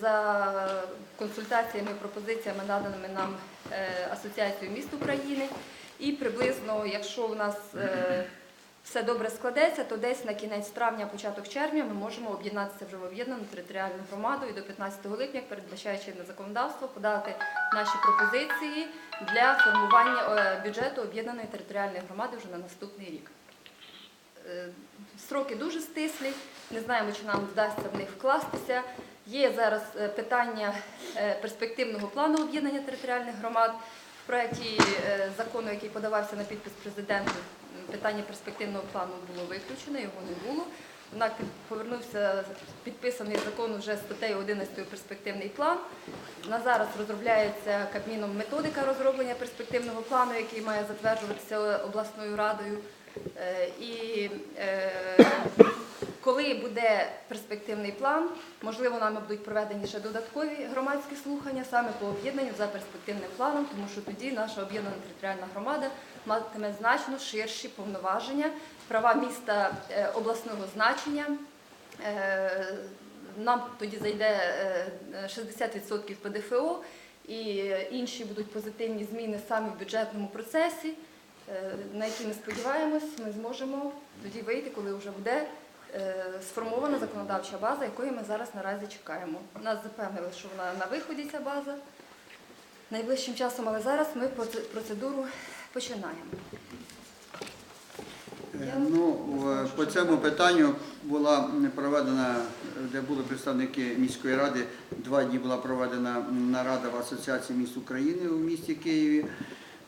За консультаціями, пропозиціями, наданими нам е, Асоціацією міст України. І приблизно, якщо у нас е, все добре складеться, то десь на кінець травня, початок червня ми можемо об'єднатися вже в об'єднану територіальну громаду і до 15 липня, як передбачає чинне законодавство, подати наші пропозиції для формування е, бюджету об'єднаної територіальної громади вже на наступний рік. Е, Строки дуже стислі, не знаємо, чи нам вдасться в них вкластися. Є зараз е, питання е, перспективного плану об'єднання територіальних громад. В проєкті закону, який подавався на підпис президенту, питання перспективного плану було виключено, його не було. Однак повернувся підписаний закон вже статтею 11 перспективний план. На зараз розробляється Кабміном методика розроблення перспективного плану, який має затверджуватися обласною радою. Е, І е, коли буде перспективний план, можливо, нами будуть проведені ще додаткові громадські слухання саме по об'єднанню за перспективним планом, тому що тоді наша об'єднана територіальна громада матиме значно ширші повноваження, права міста е, обласного значення. Нам тоді зайде е, 60% ПДФО і інші будуть позитивні зміни саме в бюджетному процесі, на які ми сподіваємось, ми зможемо тоді вийти, коли вже буде е, сформована законодавча база, якої ми зараз наразі чекаємо. Нас запевнили, що вона на виході ця база найближчим часом, але зараз ми процедуру починаємо. Е, Ну, по цьому питанню була проведена, е, де були представники міської ради, два дні була проведена нарада в Асоціації міст України у місті Києві.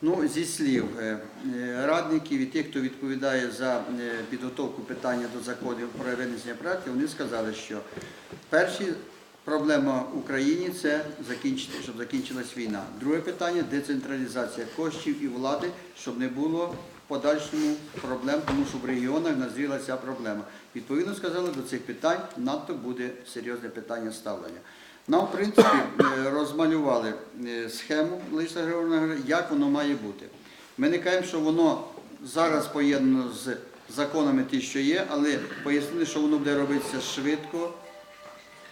Ну, зі слів е, е, радників і тих, хто відповідає за е, підготовку питання до законів про винесення проєктів, вони сказали, що перші проблема в Україні це закінчити, щоб закінчилась війна. Друге питання децентралізація коштів і влади, щоб не було в подальшому проблем, тому що в регіонах назріла ця проблема. Відповідно сказали, до цих питань надто буде серйозне питання ставлення. Нам, в принципі, е, розмалювали е, схему Лариса Григорівна, як воно має бути. Ми не кажемо, що воно зараз поєднано з законами ті, що є, але пояснили, що воно буде робитися швидко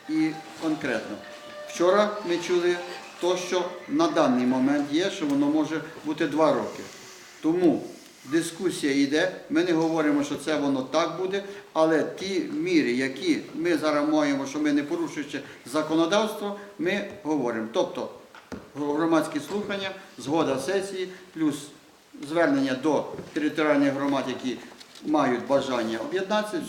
і конкретно. Вчора ми чули то, що на даний момент є, що воно може бути два роки. Тому дискусія йде. Ми не говоримо, що це воно так буде, але ті міри, які ми зараз маємо, що ми не порушуючи законодавство, ми говоримо. Тобто громадські слухання, згода сесії, плюс звернення до територіальних громад, які мають бажання об'єднатися.